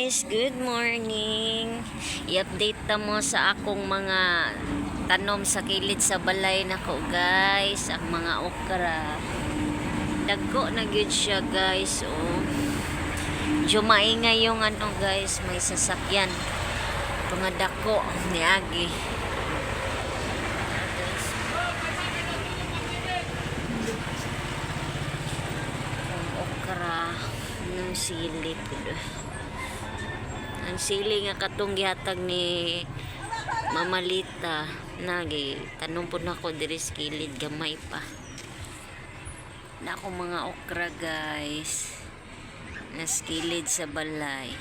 guys, good morning. I-update ta mo sa akong mga tanom sa kilid sa balay nako guys, ang mga okra. Dagko na gyud siya guys, oh. Medyo maingay yung ano guys, may sasakyan. Mga dako ni Agi. Ang okra ng sili pud. Ang sili nga katong gihatag ni Mamalita nagi tanong po nako diri sa gamay pa. Na ako mga okra guys. Na skilid sa balay.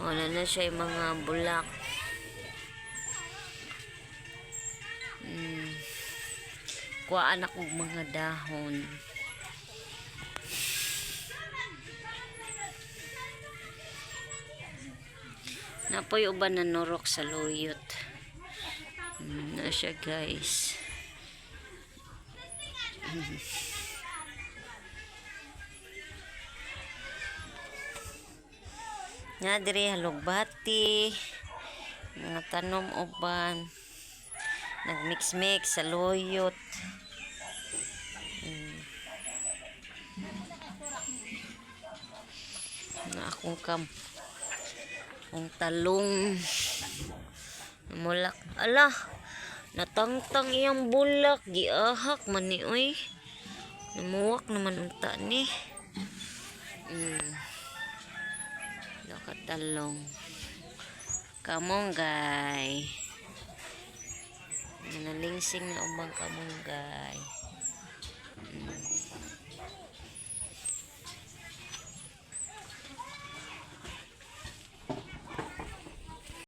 Wala na siya yung mga bulak. Mm. Kuhaan ako mga dahon. Napoy uban na norok sa luyot. Mm, na siya guys. Nga diri halugbati. Mga tanom uban. Nagmix-mix sa luyot. Mm. Nga akong kam. Akong talong. Mulak. Ala. Natangtang iyang bulak. Giahak man ni oy. Namuwak naman unta ni. Mm. Nakatalong. Kamonggay. Manalingsing na ubang kamonggay.